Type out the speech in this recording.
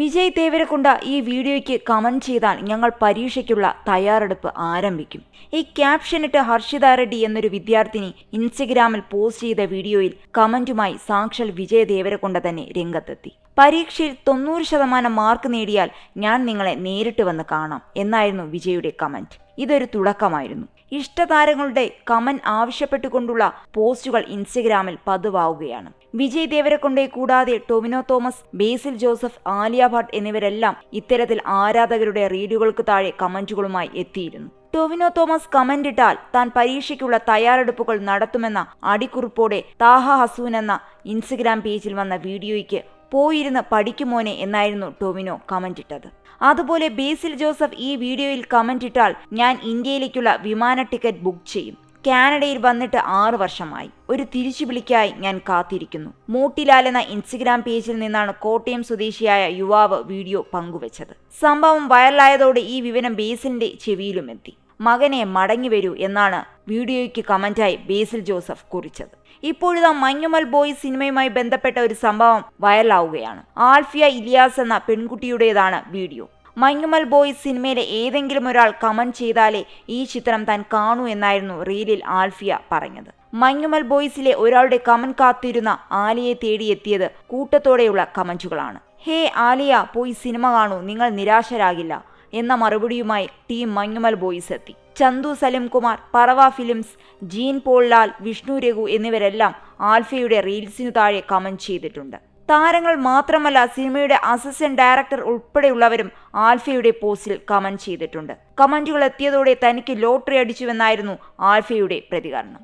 വിജയ് ദേവരക്കൊണ്ട ഈ വീഡിയോയ്ക്ക് കമന്റ് ചെയ്താൽ ഞങ്ങൾ പരീക്ഷയ്ക്കുള്ള തയ്യാറെടുപ്പ് ആരംഭിക്കും. ഈ ക്യാപ്ഷനിട്ട് ഹർഷിത റെഡ്ഡി എന്നൊരു വിദ്യാർത്ഥിനി ഇൻസ്റ്റഗ്രാമിൽ പോസ്റ്റ് ചെയ്ത വീഡിയോയിൽ കമന്റുമായി സാക്ഷൽ വിജയ് ദേവരക്കൊണ്ട തന്നെ രംഗത്തെത്തി. പരീക്ഷയിൽ തൊണ്ണൂറ് ശതമാനം മാർക്ക് നേടിയാൽ ഞാൻ നിങ്ങളെ നേരിട്ട് വന്ന് കാണാം എന്നായിരുന്നു വിജയുടെ കമന്റ്. ഇതൊരു തുടക്കമായിരുന്നു. ഇഷ്ടതാരങ്ങളുടെ കമൻ ആവശ്യപ്പെട്ടുകൊണ്ടുള്ള പോസ്റ്റുകൾ ഇൻസ്റ്റഗ്രാമിൽ പതിവാവുകയാണ്. വിജയ് ദേവരക്കൊണ്ടേ കൂടാതെ ടൊമിനോ തോമസ് ബേസിൽ ജോസഫ് ആലിയ ഭട്ട് എന്നിവരെല്ലാം ഇത്തരത്തിൽ ആരാധകരുടെ റീഡുകൾക്ക് താഴെ കമന്റുകളുമായി എത്തിയിരുന്നു. ടൊവിനോ തോമസ് കമന്റ് ഇട്ടാൽ താൻ പരീക്ഷയ്ക്കുള്ള തയ്യാറെടുപ്പുകൾ നടത്തുമെന്ന അടിക്കുറിപ്പോടെ താഹ ഹസൂൻ എന്ന ഇൻസ്റ്റഗ്രാം പേജിൽ വന്ന വീഡിയോയ്ക്ക് പോയിരുന്ന് പഠിക്കുമോനെ എന്നായിരുന്നു ടോമിനോ കമന്റ് ഇട്ടത്. അതുപോലെ ബേസിൽ ജോസഫ് ഈ വീഡിയോയിൽ കമന്റ് ഇട്ടാൽ ഞാൻ ഇന്ത്യയിലേക്കുള്ള വിമാന ടിക്കറ്റ് ബുക്ക് ചെയ്യും. കാനഡയിൽ വന്നിട്ട് ആറു വർഷമായി. ഒരു തിരിച്ചു വിളിക്കായി ഞാൻ കാത്തിരിക്കുന്നു. മോട്ടിലാൽ എന്ന ഇൻസ്റ്റഗ്രാം പേജിൽ നിന്നാണ് കോട്ടയം സ്വദേശിയായ യുവാവ് വീഡിയോ പങ്കുവച്ചത്. സംഭവം വൈറലായതോടെ ഈ വിവരം ബേസിന്റെ ചെവിയിലുമെത്തി മകനെ മടങ്ങി വരൂ എന്നാണ് വീഡിയോയ്ക്ക് കമന്റായി ബേസിൽ ജോസഫ് കുറിച്ചത്. ഇപ്പോഴിതാ മഞ്ഞുമൽ ബോയ് സിനിമയുമായി ബന്ധപ്പെട്ട ഒരു സംഭവം വൈറലാവുകയാണ്. ആൽഫിയ ഇലിയാസ് എന്ന പെൺകുട്ടിയുടേതാണ് വീഡിയോ. മഞ്ഞുമൽ ബോയ് സിനിമയിലെ ഏതെങ്കിലും ഒരാൾ കമന്റ് ചെയ്താലേ ഈ ചിത്രം താൻ കാണൂ എന്നായിരുന്നു റീലിൽ ആൽഫിയ പറഞ്ഞത്. മഞ്ഞുമൽ ബോയ്സിലെ ഒരാളുടെ കമന്റ് കാത്തിരുന്ന ആലിയെ തേടിയെത്തിയത് കൂട്ടത്തോടെയുള്ള കമന്റുകളാണ്. ഹേ ആലിയ പോയി സിനിമ കാണൂ നിങ്ങൾ നിരാശരാകില്ല. എന്ന മറുപടിയുമായി ടീം മഞ്ഞുമൽ ബോയ്സ് എത്തി. ചന്തു സലിംകുമാർ പറവ ഫിലിംസ് ജീൻ പോൾ ലാൽ വിഷ്ണു രഘു എന്നിവരെല്ലാം ആൽഫയുടെ റീൽസിനു താഴെ കമന്റ് ചെയ്തിട്ടുണ്ട്. താരങ്ങൾ മാത്രമല്ല സിനിമയുടെ അസിസ്റ്റന്റ് ഡയറക്ടർ ഉൾപ്പെടെയുള്ളവരും ആൽഫയുടെ പോസ്റ്റിൽ കമന്റ് ചെയ്തിട്ടുണ്ട്. കമന്റുകൾ എത്തിയതോടെ തനിക്ക് ലോട്ടറി അടിച്ചുവെന്നായിരുന്നു ആൽഫയുടെ പ്രതികരണം.